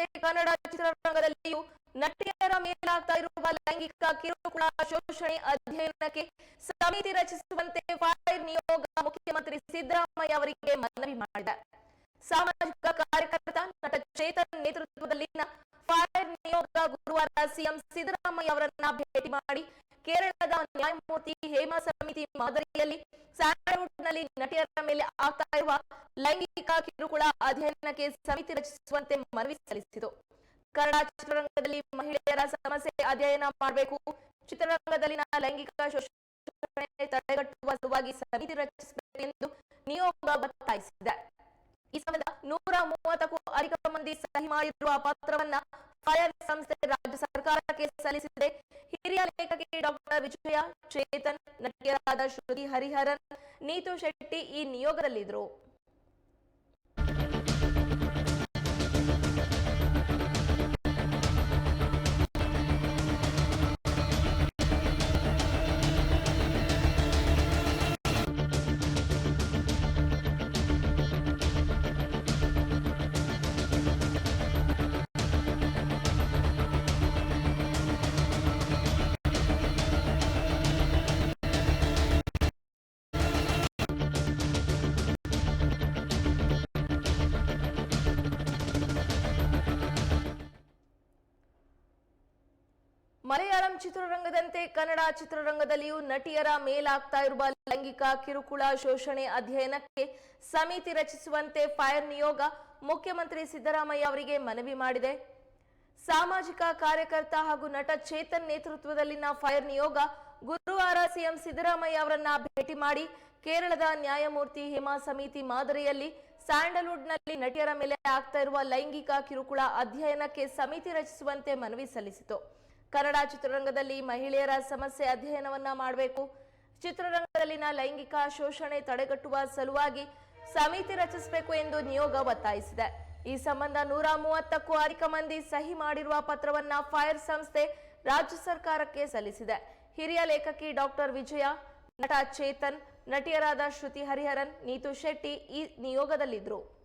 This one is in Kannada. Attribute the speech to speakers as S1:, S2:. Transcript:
S1: ಚಿತ್ರರಂಗದಂತೆ ಕನ್ನಡ ಚಿತ್ರರಂಗದಲ್ಲಿಯೂ ನಟಿಯರ ಮೇಲಾಗ್ತಾ ಇರುವ ಲೈಂಗಿಕ ಕಿರುಕುಳ ಶೋಷಣೆ ಅಧ್ಯಯನಕ್ಕೆ ಸಮಿತಿ ರಚಿಸುವಂತೆ ಫೈರ್ ನಿಯೋಗ ಮುಖ್ಯಮಂತ್ರಿ ಸಿದ್ದರಾಮಯ್ಯ ಅವರಿಗೆ ಮನವಿ ಮಾಡಿದೆ. ಸಾಮಾಜಿಕ ಕಾರ್ಯಕರ್ತ ನಟ ಚೇತನ್ ನೇತೃತ್ವದಲ್ಲಿನ ಫೈರ್ ನಿಯೋಗ ಗುರುವಾರ ಸಿಎಂ ಸಿದ್ದರಾಮಯ್ಯ ಅವರನ್ನ ಭೇಟಿ ಮಾಡಿ ಕೇರಳದ ನ್ಯಾಯಮೂರ್ತಿ ಹೇಮಾ ಸಮಿತಿ ಮಾದರಿಯಲ್ಲಿ ಸ್ಯಾಂಡಲ್ವುಡ್ನಲ್ಲಿ ನಟಿಯರ ಮೇಲೆ ಆಗ್ತಾ ಇರುವ ಲೈಂಗಿಕ ಕಿರುಕುಳ ಅಧ್ಯಯನಕ್ಕೆ ಸಮಿತಿ ರಚಿಸುವಂತೆ ಮನವಿ ಸಲ್ಲಿಸಿತು. ಕನ್ನಡ ಚಿತ್ರರಂಗದಲ್ಲಿ ಮಹಿಳೆಯರ ಸಮಸ್ಯೆ ಅಧ್ಯಯನ ಮಾಡಬೇಕು. ಚಿತ್ರರಂಗದಲ್ಲಿನ ಲೈಂಗಿಕ ಶೋಷಣೆ ತಡೆಗಟ್ಟುವ ಸಲುವಾಗಿ ಸಮಿತಿ ರಚಿಸಬೇಕು ಎಂದು ನಿಯೋಗ ಒತ್ತಾಯಿಸಿದೆ. ಈ ಸಂಬಂಧ ನೂರ ಮೂವತ್ತಕ್ಕೂ ಅಧಿಕ ಮಂದಿ ಸಹಿ ಮಾಡಿರುವ ಪತ್ರವನ್ನ ಫೈರ್ ಸಂಸ್ಥೆ ರಾಜ್ಯ ಸರ್ಕಾರಕ್ಕೆ ಸಲ್ಲಿಸಿದೆ. ಹಿರಿಯ ಲೇಖಕಿ ಡಾಕ್ಟರ್ ವಿಜಯ ಚೇತನ್, ನಟಿಯರಾದ ಶ್ರುತಿ ಹರಿಹರನ್ ನೀತು ಶೆಟ್ಟಿ ಈ ನಿಯೋಗದಲ್ಲಿದ್ದರು ಮಲಯಾಳಂ ಚಿತ್ರರಂಗದಂತೆ ಕನ್ನಡ ಚಿತ್ರರಂಗದಲ್ಲಿಯೂ ನಟಿಯರ ಮೇಲಾಗ್ತಾ ಇರುವ ಲೈಂಗಿಕ ಕಿರುಕುಳ ಶೋಷಣೆ ಅಧ್ಯಯನಕ್ಕೆ ಸಮಿತಿ ರಚಿಸುವಂತೆ ಫೈರ್ ನಿಯೋಗ ಮುಖ್ಯಮಂತ್ರಿ ಸಿದ್ದರಾಮಯ್ಯ ಅವರಿಗೆ ಮನವಿ ಮಾಡಿದೆ. ಸಾಮಾಜಿಕ ಕಾರ್ಯಕರ್ತ ಹಾಗೂ ನಟ ಚೇತನ್ ನೇತೃತ್ವದಲ್ಲಿನ ಫೈರ್ ನಿಯೋಗ ಗುರುವಾರ ಸಿಎಂ ಸಿದ್ದರಾಮಯ್ಯ ಅವರನ್ನ ಭೇಟಿ ಮಾಡಿ ಕೇರಳದ ನ್ಯಾಯಮೂರ್ತಿ ಹೇಮಾ ಸಮಿತಿ ಮಾದರಿಯಲ್ಲಿ ಸ್ಯಾಂಡಲ್ವುಡ್ನಲ್ಲಿ ನಟಿಯರ ಮೇಲೆ ಆಗ್ತಾ ಇರುವ ಲೈಂಗಿಕ ಕಿರುಕುಳ ಅಧ್ಯಯನಕ್ಕೆ ಸಮಿತಿ ರಚಿಸುವಂತೆ ಮನವಿ ಸಲ್ಲಿಸಿತು. ಕನ್ನಡ ಚಿತ್ರರಂಗದಲ್ಲಿ ಮಹಿಳೆಯರ ಸಮಸ್ಯೆ ಅಧ್ಯಯನವನ್ನ ಮಾಡಬೇಕು. ಚಿತ್ರರಂಗದಲ್ಲಿನ ಲೈಂಗಿಕ ಶೋಷಣೆ ತಡೆಗಟ್ಟುವ ಸಲುವಾಗಿ ಸಮಿತಿ ರಚಿಸಬೇಕು ಎಂದು ನಿಯೋಗ ಒತ್ತಾಯಿಸಿದೆ. ಈ ಸಂಬಂಧ ನೂರ ಮೂವತ್ತಕ್ಕೂ ಅಧಿಕ ಮಂದಿ ಸಹಿ ಮಾಡಿರುವ ಪತ್ರವನ್ನ ಫೈರ್ ಸಂಸ್ಥೆ ರಾಜ್ಯ ಸರ್ಕಾರಕ್ಕೆ ಸಲ್ಲಿಸಿದೆ. ಹಿರಿಯ ಲೇಖಕಿ ಡಾಕ್ಟರ್ ವಿಜಯ, ನಟ ಚೇತನ್, ನಟಿಯರಾದ ಶ್ರುತಿ ಹರಿಹರನ್, ನೀತು ಶೆಟ್ಟಿ ಈ ನಿಯೋಗದಲ್ಲಿದ್ದರು